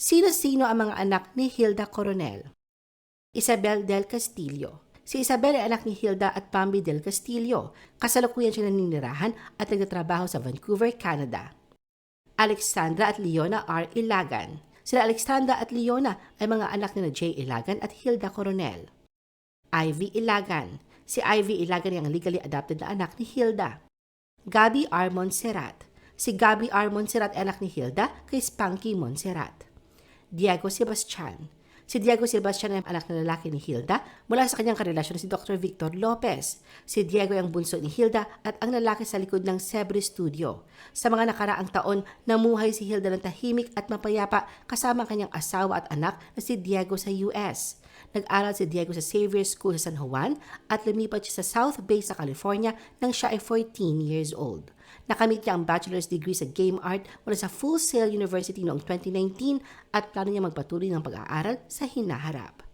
Sino-sino ang mga anak ni Hilda Coronel? Isabel del Castillo. Si Isabel ay anak ni Hilda at Bambi del Castillo. Kasalukuyan siya naninirahan at nagtatrabaho sa Vancouver, Canada. Alexandra at Leona R. Ilagan. Sila Alexandra at Leona ay mga anak ni Jay Ilagan at Hilda Coronel. Ivy Ilagan. Si Ivy Ilagan ay ang legally adopted na anak ni Hilda. Gabi R. Montserrat. Si Gabi R. Montserrat ay anak ni Hilda kay Spanky Montserrat. Diego Sebastian. Si Diego Sebastian ay anak na lalaki ni Hilda mula sa kanyang karelasyon si Dr. Victor Lopez. Si Diego ay ang bunso ni Hilda at ang lalaki sa likod ng Sebre Studio. Sa mga nakaraang taon, namuhay si Hilda ng tahimik at mapayapa kasama ang kanyang asawa at anak na si Diego sa US. Nag-aral si Diego sa Xavier School sa San Juan at lumipat siya sa South Bay sa California nang siya ay 14 years old. Nakamit niya ang bachelor's degree sa game art mula sa Full Sail University noong 2019 at plano niya magpatuloy ng pag-aaral sa hinaharap.